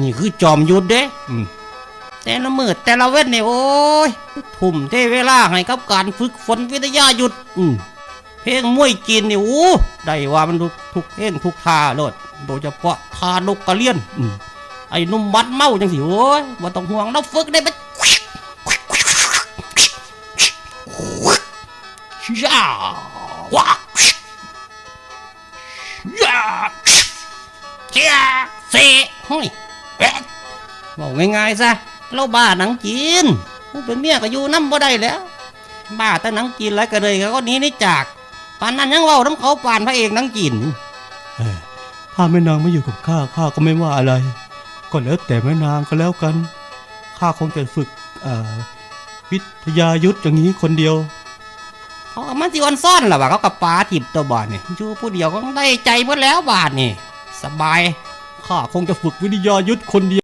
นี่คือจอมยุทธเด้แต่ละมือแต่ละเว้นเนี่ยโอ้ยทุ่มเทเวลาให้กับการฝึกฝนวิทยายุทธอืมเพลงมวยจีนนี่โอ้ได้ว่ามันทุกทุกเพลงทุกท่าโลดโดยเฉพาะท่านกกระเลียนอืมไอ้หนุ่มบัดเมาจังสิโอ้ยบ่าต้องห่วงเราฝึกได้ปะย่าว้าย่าเจ้าเสเฮ้อ๊ะ บอกง่ายๆซะเราบ้าหนังจีนผู้เป็นเมียก็อยู่น้ำบ่ได้แล้ว บ้าแต่หนังจีนแล้วก็เลยเขาก็หนี้นี่จากปานนั้นยังเว้าน้ำเขาปานพระเอกหนังจีนเอ้ยถ้าแม่นางไม่อยู่กับข้าข้าก็ไม่ว่าอะไร ก็แล้วแต่แม่นางก็แล้วกันข้าคงจะฝึกเอ่อวิทยายุทธอย่างนี้คนเดียวเขาก็มันสิออนซ่อนล่ะว่าเขากับปลาทิบตัวบาทนี่อยู่ผู้เดียวก็ได้ใจหมดแล้วบาทนี่ สบาย ข้าคงจะฝึกวิทยายุทธคนเดียว